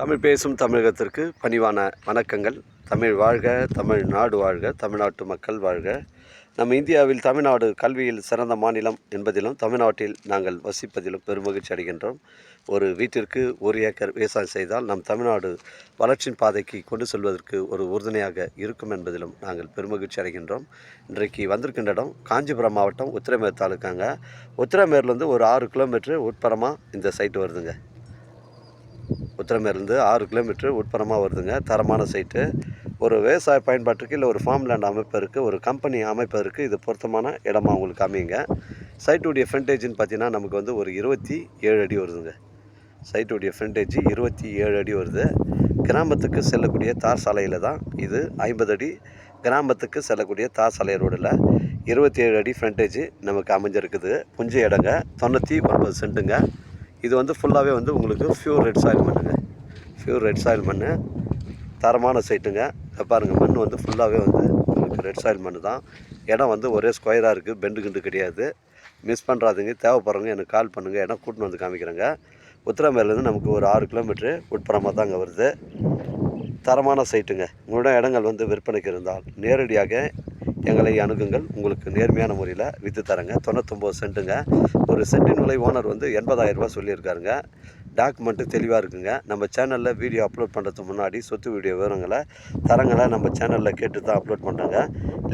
தமிழ் பேசும் தமிழகத்திற்கு பணிவான வணக்கங்கள். தமிழ் வாழ்க தமிழ் நாடு வாழ்க தமிழ்நாட்டு மக்கள் வாழ்க. நம்ம இந்தியாவில் தமிழ்நாடு கல்வியில் சிறந்த மாநிலம் என்பதிலும் தமிழ்நாட்டில் நாங்கள் வசிப்பதிலும் பெருமகிழ்ச்சி அடைகின்றோம். ஒரு வீட்டிற்கு ஒரு ஏக்கர் விவசாயம் செய்தால் நம் தமிழ்நாடு வளர்ச்சியின் பாதைக்கு கொண்டு செல்வதற்கு ஒரு உறுதுணையாக இருக்கும் என்பதிலும் நாங்கள் பெருமகிழ்ச்சி அடைகின்றோம். இன்றைக்கு வந்திருக்கின்ற இடம் காஞ்சிபுரம் மாவட்டம் உத்திரமேர் தாலுக்காங்க. உத்திரமேர்லேருந்து ஒரு ஆறு கிலோமீட்டர் உட்புறமாக இந்த சைட்டு வருதுங்க. உத்திரமேர்லேருந்து ஆறு கிலோமீட்டர் உட்புறமாக வருதுங்க. தரமான சைட்டு. ஒரு விவசாய பயன்பாட்டுக்கு இல்லை ஒரு ஃபார்ம் லேண்ட் அமைப்பதற்கு ஒரு கம்பெனி அமைப்பதற்கு இது பொருத்தமான இடமா உங்களுக்கு அமையுங்க சைட்டுடைய ஃப்ரண்டேஜ்னு பார்த்தீங்கன்னா நமக்கு வந்து ஒரு இருபத்தி ஏழு அடி வருதுங்க. சைட்டுடைய ஃப்ரண்டேஜ் இருபத்தி ஏழு அடி வருது. கிராமத்துக்கு செல்லக்கூடிய தார் சாலையில் தான் இது ஐம்பது அடி. கிராமத்துக்கு செல்லக்கூடிய தார் சாலை ரோடில் இருபத்தி ஏழு அடி ஃப்ரண்டேஜ் நமக்கு அமைஞ்சிருக்குது. புஞ்ச இடங்க தொண்ணூற்றி ஒன்பது சென்ட்டுங்க. இது வந்து ஃபுல்லாகவே வந்து உங்களுக்கு ஃப்யூர் ரெட் சாயில் மண்ணுங்க. ஃப்யூர் ரெட் சாயில் மண் தரமான சைட்டுங்க பாருங்கள் மண் வந்து ஃபுல்லாகவே வந்து உங்களுக்கு ரெட் சாயில் மண் தான். இடம் வந்து ஒரே ஸ்கொயராக இருக்குது பெண்டு கிண்டு கிடையாது. மிஸ் பண்ணுறாதீங்க தேவைப்படுறவங்க எனக்கு கால் பண்ணுங்கள் இடம் கூட்டின்னு வந்து காமிக்கிறேங்க. உத்திரமேலேருந்து நமக்கு ஒரு ஆறு கிலோமீட்ரு உட்புறமாக தாங்க வருது. தரமான சைட்டுங்க உங்களோட இடங்கள் வந்து விற்பனைக்கு இருந்தால் நேரடியாக எங்களை அணுகுங்கள். உங்களுக்கு நேர்மையான முறையில் விற்று தரேங்க. தொண்ணூத்தொம்பது சென்ட்டுங்க. ஒரு சென்ட்டின் விலை ஓனர் வந்து எண்பதாயிரம் சொல்லியிருக்காருங்க. டாக்குமெண்ட்டு தெளிவாக இருக்குங்க. நம்ம சேனலில் வீடியோ அப்லோட் பண்ணுறதுக்கு முன்னாடி சொத்து வீடியோ விவரங்களை தரங்களை நம்ம சேனலில் கேட்டு தான் அப்லோட் பண்ணுறாங்க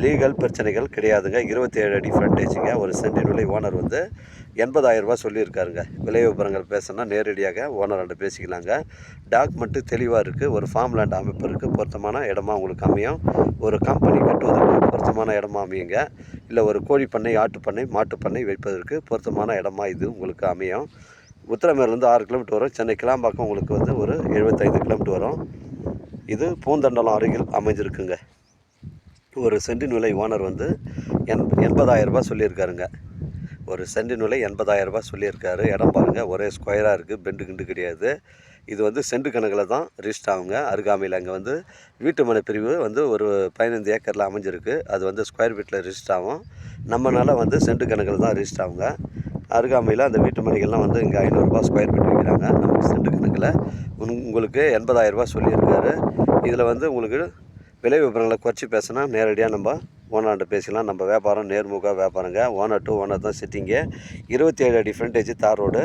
லீகல் பிரச்சனைகள் கிடையாதுங்க. இருபத்தேழு அடி ஃப்ரண்டேஜுங்க ஒரு சென்டின் விலை ஓனர் வந்து எண்பதாயிரம் ரூபாய் சொல்லியிருக்காருங்க. விலை விவரங்கள் பேசணும்னா நேரடியாக ஓனர்கிட்ட பேசிக்கலாங்க. டாக்குமெண்ட்டு தெளிவாக இருக்குது ஒரு ஃபார்ம் லேண்ட் இருக்குது பொருத்தமான இடமா உங்களுக்கு அமையும். ஒரு கம்பெனி கட்டுவதற்கு பொருத்தமான இடமா அமையுங்க. இல்லை ஒரு கோழி பண்ணை ஆட்டு பண்ணை மாட்டு பண்ணை வைப்பதற்கு பொருத்தமான இடமா இது உங்களுக்கு அமையும். உத்திரமேர்லேருந்து ஆறு கிலோமீட்டர் வரும். சென்னை கிளாம்பாக்கம் உங்களுக்கு வந்து ஒரு எழுபத்தைந்து கிலோமீட்டர் வரும். இது பூந்தண்டலம் அருகில் அமைஞ்சிருக்குங்க. ஒரு சென்டின் விலை ஓனர் வந்து எண் எண்பதாயிரம் ரூபாய் சொல்லியிருக்காருங்க. ஒரு சென்டின் விலை எண்பதாயிரம் ரூபாய் சொல்லியிருக்காரு. இடம் பாருங்கள் ஒரே ஸ்கொயராக இருக்குது பெண்டு கிண்டு கிடையாது. இது வந்து செண்டு கணக்கில் தான் ரிஜிஸ்ட் ஆகுங்க. அருகாமையில் அங்கே வந்து வீட்டு மனை பிரிவு வந்து ஒரு பதினைந்து ஏக்கரில் அமைஞ்சிருக்கு. அது வந்து ஸ்கொயர் ஃபீட்டில் ரிஜிஸ்ட் ஆகும். நம்மனால வந்து செண்டு கணக்கில் தான் ரிஜிஸ்ட் ஆகுங்க. அருகாமையில் அந்த வீட்டு மனைகள்லாம் வந்து இங்கே ஐநூறுரூபா ஸ்கொயர் ஃபீட் விற்கிறாங்க நமக்கு சென்ட் கணக்கில் உங் உங்களுக்கு எண்பதாயிரரூபா சொல்லியிருக்காரு. இதில் வந்து உங்களுக்கு விலை விவரங்களை குறைச்சி பேசினா நேரடியாக நம்ம ஓனர்கிட்ட பேசிக்கலாம் நம்ம வியாபாரம் நேர்முக வியாபாரங்க. ஓனர் டு ஓனர் தான் சிட்டிங்கு இருபத்தி ஏழு அடி ஃப்ரண்டேஜ் தார் ரோடு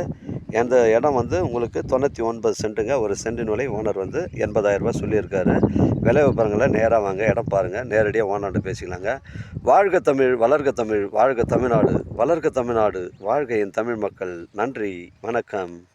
அந்த இடம் வந்து உங்களுக்கு தொண்ணூற்றி ஒன்பது சென்ட்டுங்க. ஒரு சென்டின் விலை ஓனர் வந்து எண்பதாயிரரூபா சொல்லியிருக்காரு. விலை விவரங்களை நேராக வாங்க இடம் பாருங்கள் நேரடியாக ஓனர்கிட்ட பேசிக்கலாங்க. வாழ்க தமிழ் வளர்க தமிழ் வாழ்க தமிழ்நாடு வளர்க தமிழ்நாடு வாழ்க என் தமிழ் மக்கள். நன்றி வணக்கம்.